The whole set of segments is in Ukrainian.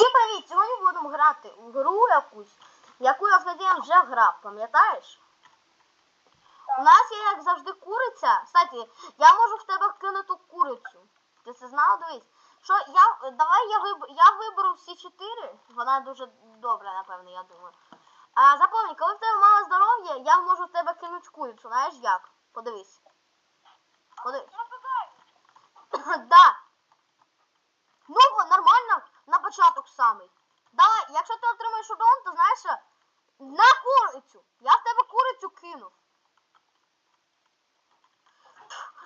Всім привіт! Сьогодні будемо грати в гру якусь, яку я з Надієм вже грав, пам'ятаєш? У нас є, як завжди, куриця. Кстати, я можу в тебе кинути курицю. Ти це знав? Дивись. Що я. Давай я виб... я виберу всі чотири. Вона дуже добра, напевно, я думаю. А запомни, коли в тебе мало здоров'я, я можу в тебе кинути курицю. Знаєш як? Подивись. Подивись. да. Ну, бо нормально на початок самий. Давай, якщо ти отримаєш удон, то знаєш, що? на курицю. Я в тебе курицю кинув.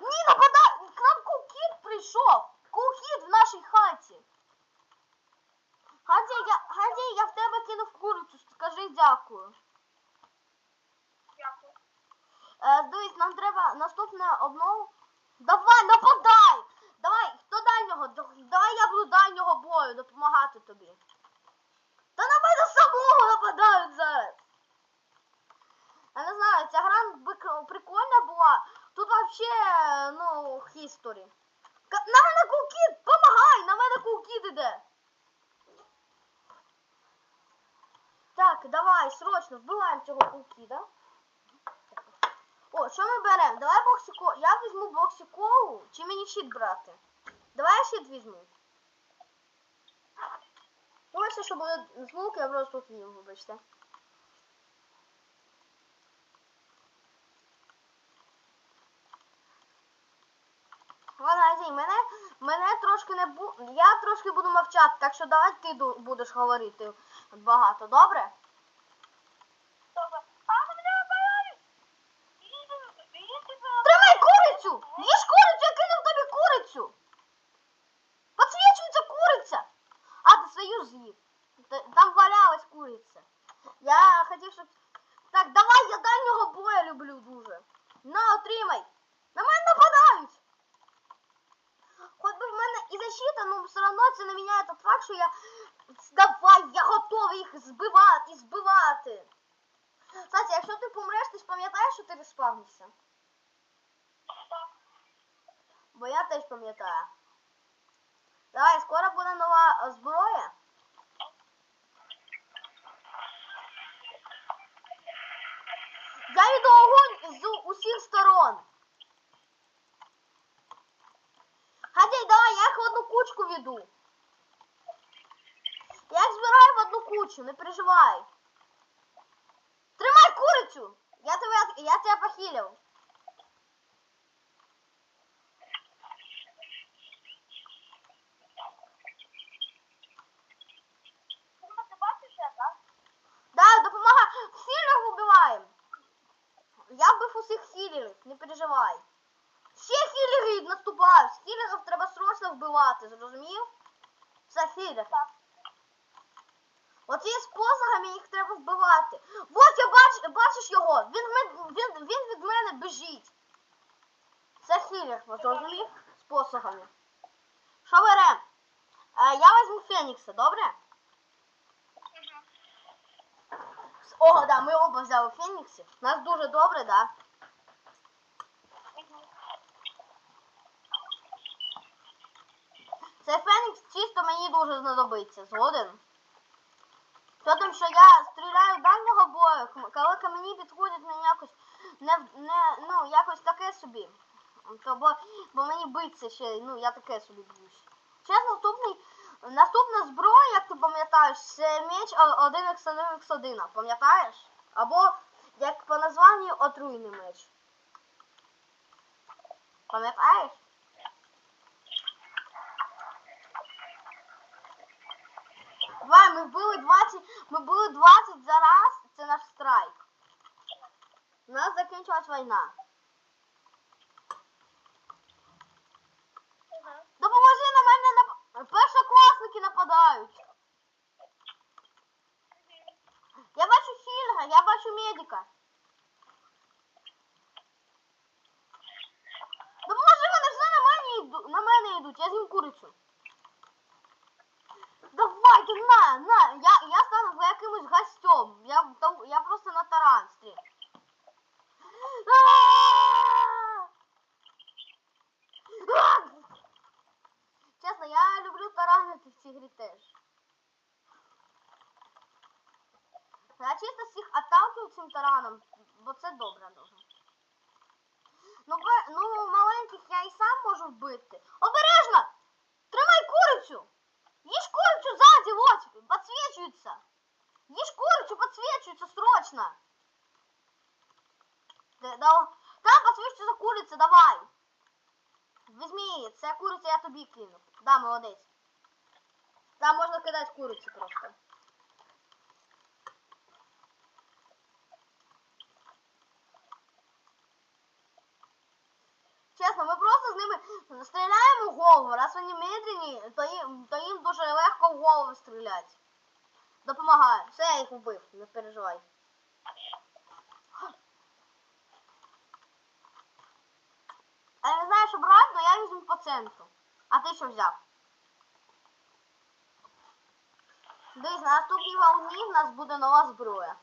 Ні, нападай! К нам кулкіт прийшов. Кулкіт в нашій хаті. Гадя, я, Гадя, я в тебе кинув курицю. Скажи дякую. Дякую. Е, дивись, нам треба наступне обнову. Давай, нападай! Дальнього? Д- Давай я буду дальнього бою допомагати тобі. Та на мене самого нападають зараз. Я не знаю, ця гра прикольна була. Тут вообще, ну, хісторі. На мене кулкіт! Помагай! На мене кулкіт іде! Так, давай, срочно, вбиваємо цього кулкіда. О, що ми беремо? Давай боксіко. Я візьму боксікову чи мені щит брати? Давай я щит візьму. Ну, якщо що буде звук, я просто візьму, вибачте. Ладно, мене, мене трошки не бу... Я трошки буду мовчати, так що давай ти будеш говорити багато? Добре. А, на мене нападають! Ідіть, ідіть, Тримай курицю! Їж курицю, я кинув тобі курицю! Подсвічується куриця! А, ти свою з'їв. Т- Там валялась куриця. Я хотів, щоб... Так, давай, я дальнього боя люблю дуже. На, отримай! На мене нападають! Хоч би в мене і защита, ну все одно це не міняє тот факт, що я... Давай, я готовий їх збивати, збивати! Кстати, якщо ти помреш, ти ж пам'ятаєш, що ти респавнишся? Так. Бо я теж пам'ятаю. Давай, скоро буде нова зброя. Я йду огонь з усіх сторон. Гадяй, давай, я їх в одну кучку веду. Я їх збираю в одну кучу, не переживай. Тримай курицю! Я тебе, я тебе похилив. Да, допомагай. Хілер вбиваємо. Я вбив усіх хілерів, не переживай. Ще хілери наступають. Хілерів треба срочно вбивати, зрозумів? Це хілер. Так. От є з посохами, їх треба вбивати. Вот я бач, бачиш його. Він, він, він від мене біжить. Це хілер, от розумів? З посохами. Що берем? Е, я візьму Фенікса, добре? Ого, да, ми оба взяли Феніксів. Нас дуже добре, да. Цей Фенікс чисто мені дуже знадобиться, згоден. Що тим, що я стріляю дальнього бою, коли ко мені підходять мені якось не, не ну, якось таке собі. То бо, бо мені биться ще, ну, я таке собі б'юсь. Чесно, наступний, наступна зброя, як ти пам'ятаєш, це меч 1x1x1, пам'ятаєш? Або, як по названню, отруйний меч. Пам'ятаєш? Давай, ми вбили 20, ми вбили 20 за раз, це наш страйк. У нас закінчилась війна. Допоможи на мене нап... першокласники нападають. Я бачу Хільга, я бачу медика. Допоможи мене, все на мене йду, на мене йдуть, я з'їм курицю. Давайте, на, на, я, я стану за якимось гостем. Я, просто на таранстві. А! А! Чесно, я люблю таранити в цій теж. Я чисто всіх отталкиваю цим тараном, бо це добре дуже. Ну, ну маленьких я і сам можу вбити. Обережно! Тримай курицю! Їж курицю ззаді, ось, підсвічується! Їж курицю, підсвічується срочно! Де- да- Там підсвічується куриця, давай! Візьми її, це куриця я тобі кину. Да, молодець. Там можна кидати курицю просто. Чесно, ми просто з ними стріляємо в голову. Раз вони медленні, то їм, то їм дуже легко в голову стріляти. Допомагає. Все, я їх убив, не переживай. Я не знаю, що брати, але я візьму по центру. А ти що взяв? Дивись, на наступній волні в нас буде нова зброя.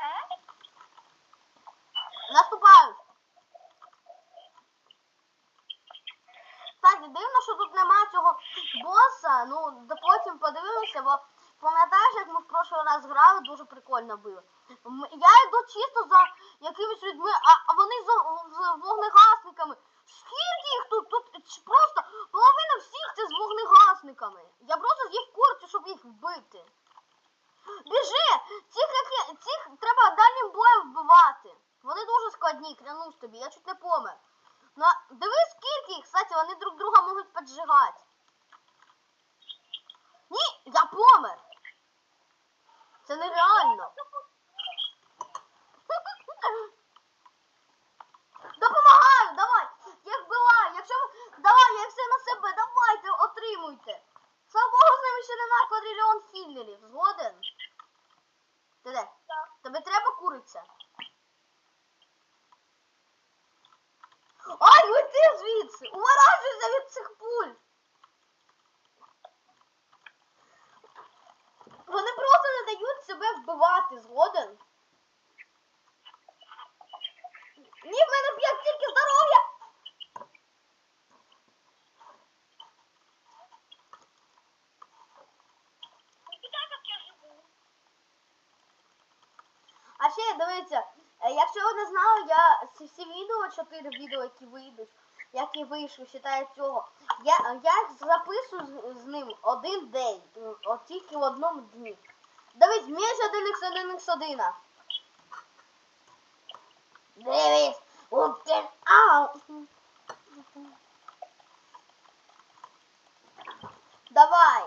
Е? Наступають. Кстати, дивно, що тут немає цього боса. Ну, да потім подивимося, бо пам'ятаєш, як ми в прошлий раз грали, дуже прикольно було. Я йду чисто за якимись людьми, а, вони з, вогнегасниками. Скільки їх тут? Тут просто половина всіх це з вогнегасниками. Я просто з'їв курицю, щоб їх вбити. Біжи! Цих, які, цих треба дальнім боєм вбивати. Вони дуже складні, клянусь тобі, я чуть не помер. Ну, дивись, скільки їх, кстати, вони друг друга можуть поджигати. Я помер. Це нереально. Допомагаю, давай. Я вбиваю. Якщо ви- давай, я все на себе, давайте, отримуйте. Слава Богу, з ними ще немає квадрильйон філлерів. Згоден? Ти де? Так. Тобі треба куриця? Ай, лети звідси! Уворачуйся від цих пуль! Вони просто не дають себе вбивати, згоден? Ні, в мене б'є тільки здоров'я! Ну, кидай, як я живу. А ще дивіться, е, якщо ви не знали, я всі відео, чотири відео, які вийдуть, які вийшли, вважаю цього, я, я записую з, ним один день, от тільки в одному дні. Дивись, між 1 x 1 x 1 Дивись, один ау. Давай.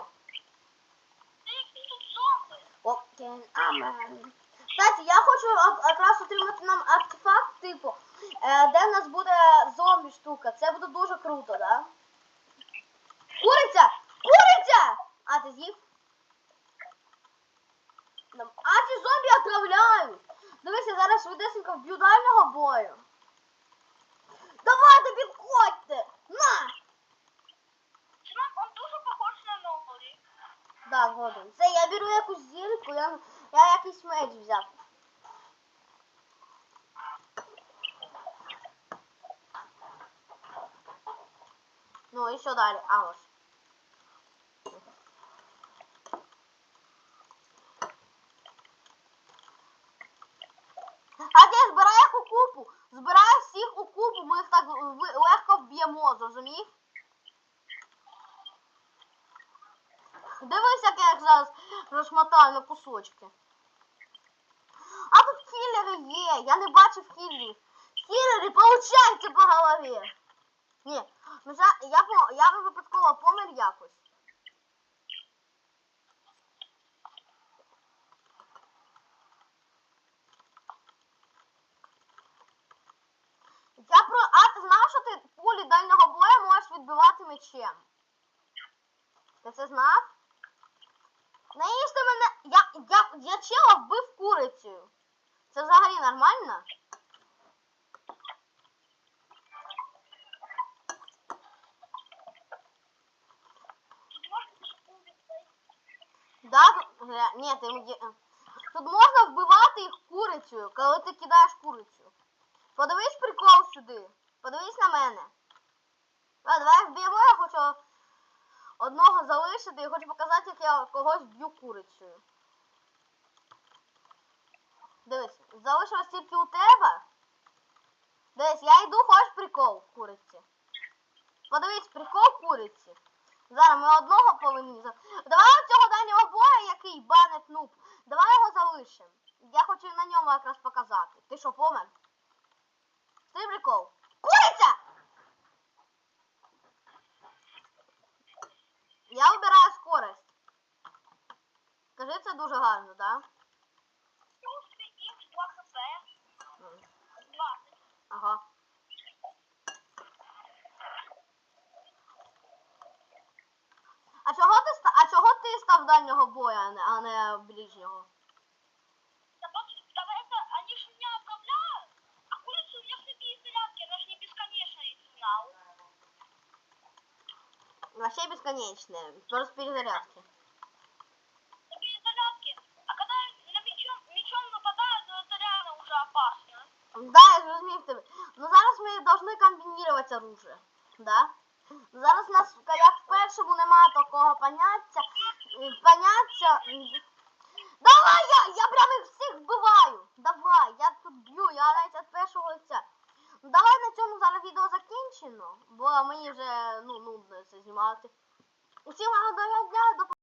Ти які Кстати, я хочу якраз отримати нам артефакт, типу, е, де в нас буде зомбі штука. Це буде дуже круто, да? Куриця! Куриця! А, ти з'їв? А ці зомбі отравляють! Дивися, зараз швидесенько вб'ю дальнього бою. Давайте підходьте! На! Чувак, он дуже похож на Нолі. Да, годен. Це я беру якусь зірку, я, я якийсь меч взяв. Ну і що далі? А ось. А я збираю їх у купу. Збираю всіх у купу, ми їх так ви- легко вб'ємо, зрозумів? Дивись, як зараз розмотаю на кусочки. А тут кілери є, я не бачив кілерів. Кілери, получайте по голові. Ні, ну я, я, випадково помер якось. Я про... А ти знав, що ти пулі дальнього бою можеш відбивати мечем? Ти це знав? Наїжте мене. Я, чела вбив курицею. Це взагалі нормально? Да? Ні, ти Тут можна вбивати їх курицею, коли ти кидаєш курицю. Подивись прикол сюди. Подивись на мене. А, давай вб'ємо, я хочу одного залишити і хочу показати, як я когось б'ю курицею. Дивись, залишилось тільки у тебе. Дивись, я йду, хочеш прикол куриці. Подивись, прикол куриці. Зараз ми одного повинні за. Давай цього дальнього боя, який банить нуб. Давай його залишимо. Я хочу на ньому якраз показати. Ти що, помер? Ти прикол. Куриця! Я вибираю скорость. Скажи, це дуже гарно, так? Шустрий не ближнього? Да вот, давай это, они же меня отправляют. А курицу у меня в такие зарядки, она же не бесконечная, сигнал. Вообще безконечные. Просто перезарядки. На перезарядке. А когда на мечом, мечом нападают, то это реально уже опасно. Да, я зрозумів тебе. Ну зараз ми повинні комбінувати оружие. Да? Зараз у нас як в першому немає такого поняття. е, Поняття. Давай я! Я прям їх всіх вбиваю! Давай, я тут б'ю, я навіть від першого лиця. Ну давай на цьому зараз відео закінчено, бо мені вже ну, нудно це знімати. Усім гарного дня,